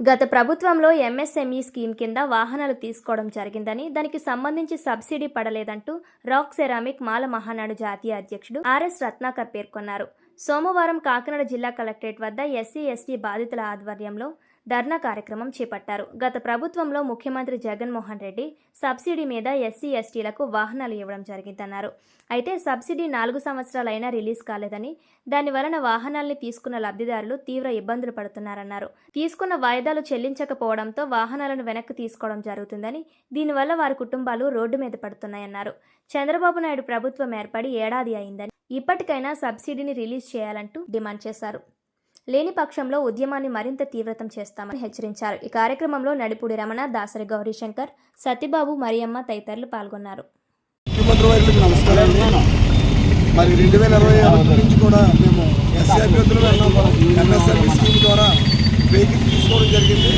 గత ప్రభుత్వంలో MSME scheme కింద వాహనాలు తీసుకోవడం జరిగిందని దానికి సంబంధించి సబ్సిడీ పడలేదంటూ రాక్ సెరామిక్ మాల మహానాడు జాతీయ అధ్యక్షుడు ఆర్ఎస్ రత్నాకర్ పేర్కొన్నారు. సోమవారం కాకినాడ జిల్లా కలెక్టరేట్ వద్ద ఎస్సీ ఎస్టీ బాధితుల ఆధ్వర్యంలో ధర్నా కార్యక్రమం చేపట్టారు. గత ప్రభుత్వంలో ముఖ్యమంత్రి జగన్మోహన్ రెడ్డి సబ్సిడీ మీద ఎస్సీ ఎస్టీలకు వాహనాలు ఇవ్వడం జరిగిందన్నారు. అయితే సబ్సిడీ నాలుగు సంవత్సరాలైనా రిలీజ్ కాలేదని దాని వలన వాహనాల్ని తీసుకున్న లబ్ధిదారులు తీవ్ర ఇబ్బందులు పడుతున్నారన్నారు. తీసుకున్న వాయిదాలు చెల్లించకపోవడంతో వాహనాలను వెనక్కి తీసుకోవడం జరుగుతుందని దీనివల్ల వారి కుటుంబాలు రోడ్డు మీద పడుతున్నాయన్నారు. చంద్రబాబు నాయుడు ప్రభుత్వం ఏర్పడి ఏడాది అయిందని ఇప్పటికైనా సబ్సిడీని రిలీజ్ చేయాలంటూ డిమాండ్ చేశారు. లేని పక్షంలో ఉద్యమాన్ని మరింత తీవ్రతం చేస్తామని హెచ్చరించారు. ఈ కార్యక్రమంలో నడిపూడి రమణ దాసరి గౌరీశంకర్ సత్యబాబు మరియమ్మ తదితరులు పాల్గొన్నారు. మరి రెండు వేల ఇరవై ఒకటి నుంచి కూడా మేము ఎస్సీ అభ్యర్థులు ఎంఎస్ఆర్బీ స్కీమ్ ద్వారా వెహికల్ తీసుకోవడం జరిగింది.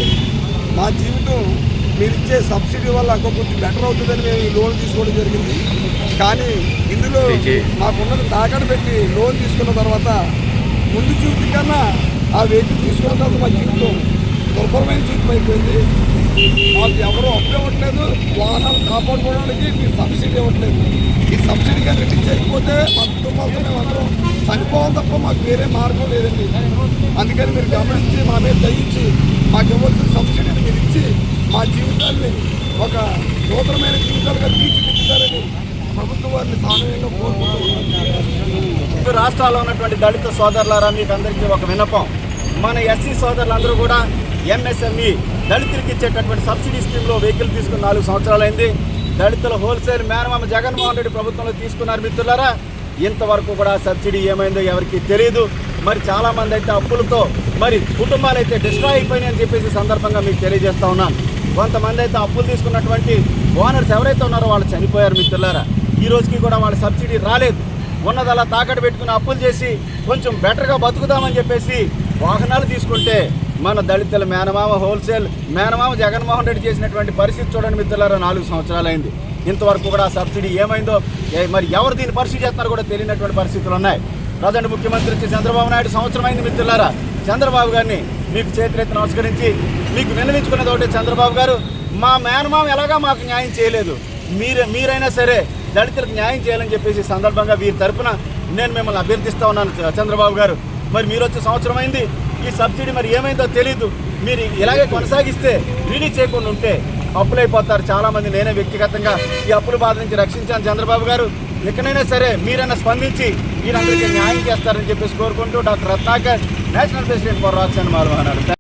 మా జీవితం మీరు ఇచ్చే సబ్సిడీ వల్ల కొంచెం బెటర్ అవుతుందని మేము ఈ లోన్ తీసుకోవడం జరిగింది. కానీ ఇందులో మాకున్నది తాకట్టు పెట్టి లోన్ తీసుకున్న తర్వాత ముందు జీవితం కన్నా ఆ వెహికల్ తీసుకున్న మా జీవితం దుర్భరమైన జీవితం అయిపోయింది. మాకు ఎవరు అప్పు ఇవ్వట్లేదు వాహనాలు కాపాడుకోవడానికి మీరు సబ్సిడీ ఇవ్వట్లేదు. ఈ సబ్సిడీ కానీ రిటర్న్ చేయకపోతే మా కుటుంబాలతో మేము అందరం చనిపోవాలి తప్ప మాకు వేరే మార్గం లేదండి. అందుకని మీరు గమనించి మా మీద దయించి మాకు ఇవ్వాల్సిన సబ్సిడీని మీరు ఇచ్చి మా జీవితాన్ని ఒక నూతనమైన జీవితాలుగా తీర్చి ప్రభుత్వం వారిని సామాన్యంగా కోరుకుంటున్నాను రెండు రాష్ట్రాల్లో ఉన్నటువంటి దళిత సోదరులారా మీకు అందరికీ ఒక విన్నపం. మన ఎస్సీ సోదరులందరూ కూడా ఎంఎస్ఎంఈ దళితులకు ఇచ్చేటటువంటి సబ్సిడీ స్కీమ్లో వెహికల్ తీసుకుని నాలుగు సంవత్సరాలైంది. దళితుల హోల్సేల్ మేనమామ జగన్మోహన్ రెడ్డి ప్రభుత్వంలో తీసుకున్నారు మిత్రులారా. ఇంతవరకు కూడా సబ్సిడీ ఏమైందో ఎవరికి తెలియదు మరి చాలామంది అయితే అప్పులతో మరి కుటుంబాలు అయితే డిస్ట్రాయ్ అయిపోయినాయని చెప్పేసి సందర్భంగా మీకు తెలియజేస్తా ఉన్నాను. కొంతమంది అయితే అప్పులు తీసుకున్నటువంటి ఓనర్స్ ఎవరైతే ఉన్నారో వాళ్ళు చనిపోయారు మిత్రులారా. ఈ రోజుకి కూడా వాళ్ళ సబ్సిడీ రాలేదు. ఉన్నదలా తాకట్టు పెట్టుకుని అప్పులు చేసి కొంచెం బెటర్గా బతుకుదామని చెప్పేసి వాహనాలు తీసుకుంటే మన దళితుల మేనమామ హోల్సేల్ మేనమామ జగన్మోహన్ రెడ్డి చేసినటువంటి పరిస్థితి చూడండి మిత్రులారా నాలుగు సంవత్సరాలైంది. ఇంతవరకు కూడా సబ్సిడీ ఏమైందో ఏ- మరి ఎవరు దీన్ని పరిస్థితి చేస్తున్నారో కూడా తెలియనటువంటి పరిస్థితులు ఉన్నాయి. ప్రజెంట్ ముఖ్యమంత్రి వచ్చి చంద్రబాబు నాయుడు సంవత్సరం అయింది మిత్రులారా. చంద్రబాబు గారిని మీకు చేతులెత్తి నమస్కరించి మీకు విన్నవించుకున్నది ఒకటే చంద్రబాబు గారు మా మేనమామ ఎలాగా మాకు న్యాయం చేయలేదు. మీరు మీరైనా సరే దళితులకు న్యాయం చేయాలని చెప్పేసి సందర్భంగా వీరి తరపున నేను మిమ్మల్ని అభ్యర్థిస్తా ఉన్నాను చంద్రబాబు గారు. మరి మీరు వచ్చే సంవత్సరం అయింది ఈ సబ్సిడీ మరి ఏమైందో తెలియదు మీరు ఇలాగే కొనసాగిస్తే రిలీజ్ చేయకుండా ఉంటే అప్పులైపోతారు చాలామంది. నేనే వ్యక్తిగతంగా ఈ అప్పుల బాధ నుంచి రక్షించాను చంద్రబాబు గారు. ఎక్కడైనా సరే మీరైనా స్పందించి మీరందరికీ న్యాయం చేస్తారని చెప్పేసి కోరుకుంటూ doctor Ratnakar national president for rocks and Malvanadu